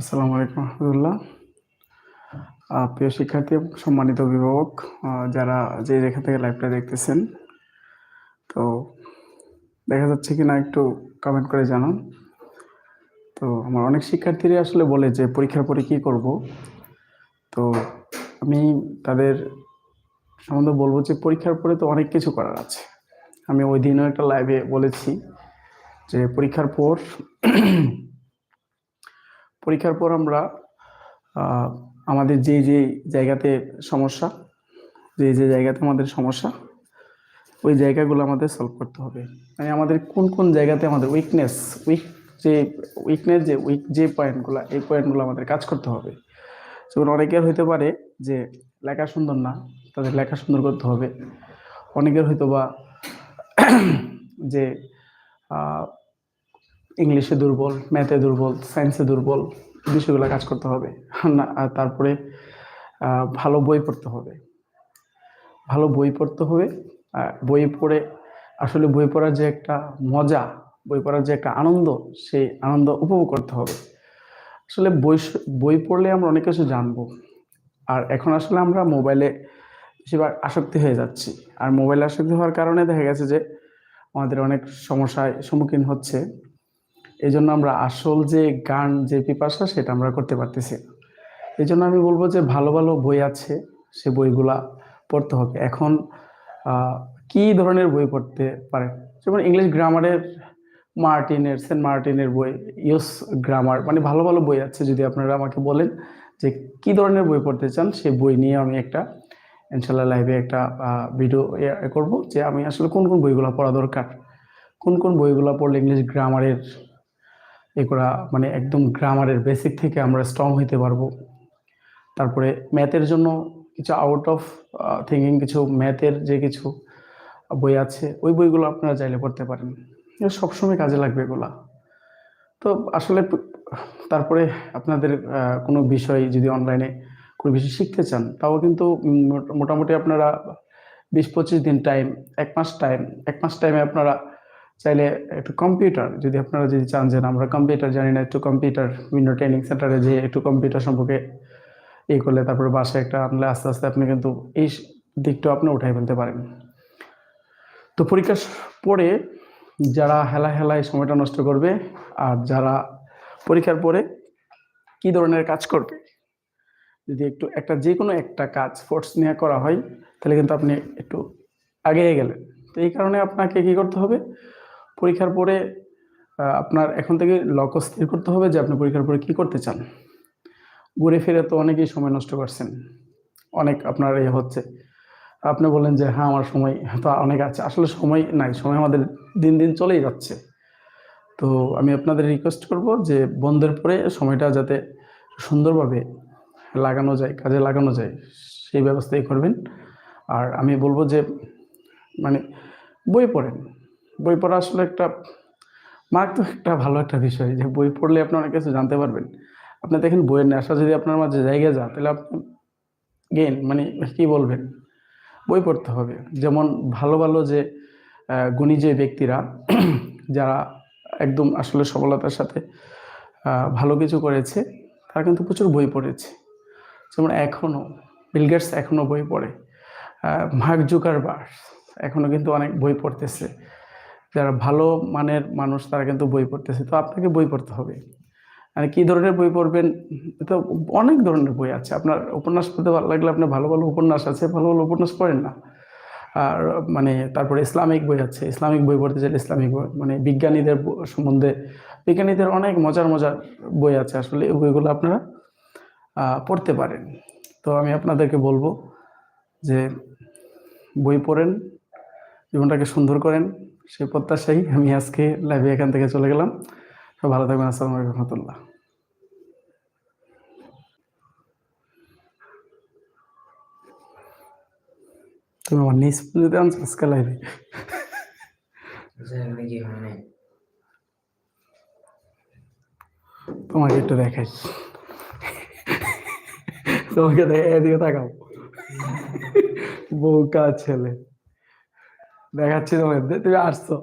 আসসালামু আলাইকুম রহমতুল্লাহ। প্রিয় শিক্ষার্থী, সম্মানিত অভিভাবক যারা যে রেখা থেকে লাইভটা দেখতেছেন, তো দেখা যাচ্ছে কি না একটু কমেন্ট করে জানান। তো আমার অনেক শিক্ষার্থীরা আসলে বলে যে পরীক্ষার পরে কী করব। তো আমি তাদের সম্বন্ধে বলব যে পরীক্ষার পরে তো অনেক কিছু করার আছে। আমি ওই দিনও একটা লাইভে বলেছি যে পরীক্ষার পর পরীক্ষার পর আমরা আমাদের যে যে জায়গাতে সমস্যা, যে যে জায়গাতে আমাদের সমস্যা, ওই জায়গাগুলো আমাদের সলভ করতে হবে। মানে আমাদের কোন কোন জায়গাতে আমাদের উইকনেস উইক যে উইকনেস যে উইক যে পয়েন্টগুলো এই পয়েন্টগুলো আমাদের কাজ করতে হবে। যেমন অনেকের হইতে পারে যে, লেখা সুন্দর না, তাদের লেখা সুন্দর করতে হবে। অনেকের হয়তো বা যে ইংলিশে দুর্বল, ম্যাথে দুর্বল, সায়েন্সে দুর্বল বিষয়গুলো কাজ করতে হবে। না, আর তারপরে ভালো বই পড়তে হবে। ভালো বই পড়তে হবে বই পড়ে, আসলে বই পড়ার যে একটা মজা, বই পড়ার যে একটা আনন্দ সেই আনন্দ উপভোগ করতে হবে। আসলে বই বই পড়লে আমরা অনেক কিছু জানব, আর এখন আসলে আমরা মোবাইলে বেশিরভাগ আসক্তি হয়ে যাচ্ছি। আর মোবাইলে আসক্তি হওয়ার কারণে দেখা গেছে যে, আমাদের অনেক সমস্যায় সম্মুখীন হচ্ছে। এই জন্য আমরা আসল যে গান, যে পিপাসা সেটা আমরা করতে পারতেছি না। এই জন্য আমি বলব যে ভালো ভালো বই আছে, সে বইগুলা পড়তে হবে। এখন কি ধরনের বই পড়তে পারে? যেমন ইংলিশ গ্রামারের মার্টিনের, সেন্ট মার্টিনের বই ইউস গ্রামার মানে ভালো ভালো বই আছে যদি আপনারা আমাকে বলেন যে কি ধরনের বই পড়তে চান সেই বই নিয়ে আমি একটা ইনশাল্লাহ লাইভে একটা ভিডিও করব যে আমি আসলে কোন কোন বইগুলো পড়া দরকার? কোন কোন বইগুলো পড়লে ইংলিশ গ্রামারের এগুলা মানে একদম গ্রামারের বেসিক থেকে আমরা স্ট্রং হইতে পারব। তারপরে ম্যাথের জন্য কিছু আউট অফ থিঙ্কিং কিছু ম্যাথের যে কিছু বই আছে, ওই বইগুলো আপনারা চাইলে পড়তে পারেন। সবসময় কাজে লাগবে এগুলা। তো আসলে তারপরে আপনাদের কোনো বিষয় যদি অনলাইনে কোনো বিষয় শিখতে চান, তাও কিন্তু মোটামুটি আপনারা বিশ পঁচিশ দিন টাইম এক মাস টাইম এক মাস টাইমে আপনারা চাইলে একটু কম্পিউটার যদি আপনারা যদি চান যে আমরা কম্পিউটার জানি না, একটু কম্পিউটার বিভিন্ন ট্রেনিং সেন্টারে যে একটু কম্পিউটার সম্পর্কে এই করলে তারপরে বাসায় একটা আনলে আস্তে আস্তে আপনি কিন্তু এই দিকটা আপনি উঠাই ফেলতে পারেন। তো পরীক্ষা স- পরে যারা হেলা হেলায় সময়টা নষ্ট করবে আর যারা পরীক্ষার পরে কি ধরনের কাজ করবে, যদি একটু একটা যে কোনো একটা কাজ ফোর্স নিয়ে করা হয়, তাহলে কিন্তু আপনি একটু আগিয়ে গেলেন। তো এই কারণে আপনাকে কি করতে হবে পরীক্ষার পরে আপনার এখন থেকে লক্ষ্য স্থির করতে হবে যে আপনি পরীক্ষার পরে কি করতে চান। ঘুরে ফিরে তো অনেকেই সময় নষ্ট করছেন। অনেক আপনার এ হচ্ছে। আপনি বলেন যে হ্যাঁ আমার সময় তো অনেক আছে। আসলে সময় নাই, সময় আমাদের দিন দিন চলেই যাচ্ছে। তো আমি আপনাদের রিকোয়েস্ট করব যে, বন্ধের পরে সময়টা যাতে সুন্দরভাবে লাগানো যায়, কাজে লাগানো যায়, সেই ব্যবস্থাই করবেন। আর আমি বলব যে মানে বই পড়েন। বই পড়া আসলে একটা তো একটা ভালো একটা বিষয় যে বই পড়লে আপনি অনেক কিছু জানতে পারবেন। আপনি দেখেন বইয়ের নেশা যদি আপনার মাঝে জায়গায় যা তাহলে আপনি গেন মানে কি বলবেন? বই পড়তে হবে। যেমন ভালো ভালো যে গুণী যে ব্যক্তিরা, যারা একদম আসলে সফলতার সাথে ভালো কিছু করেছে, তারা কিন্তু প্রচুর বই পড়েছে। যেমন এখনও বিলগেটস এখনও বই পড়ে। মার্ক জুকারবার এখনও কিন্তু অনেক বই পড়তেছে। যারা ভালো মানের মানুষ, তারা কিন্তু বই পড়তেছে। তো আপনাকে বই পড়তে হবে। মানে কি ধরনের বই পড়বেন? তো অনেক ধরনের বই আছে। আপনার উপন্যাস পড়তে ভালো লাগলে আপনার ভালো ভালো উপন্যাস আছে, ভালো ভালো উপন্যাস পড়েন না। আর মানে তারপরে ইসলামিক বই আছে। ইসলামিক বই পড়তে চাইলে ইসলামিক বই মানে বিজ্ঞানীদের সম্বন্ধে বিজ্ঞানীদের অনেক মজার মজার বই আছে। আসলে এই বইগুলো আপনারা পড়তে পারেন। তো আমি আপনাদেরকে বলব যে বই পড়েন জীবনটাকে সুন্দর করেন সেই প্রত্যাশাই আমি আজকে লাইভে এখান থেকে চলে গেলাম। সব ভালো থাকবেন আসসালামু আলাইকুম রহমতুল্লাহ। তুমি আমার নিজ পুজোতে আনছো আজকে লাইভে আচ্ছা তোমাকে একটু দেখাই। তোমাকে দেখে এদিকে তাকাও। বউকা ছেলে। দেখাচ্ছি তোমাকে তুমি আসছো।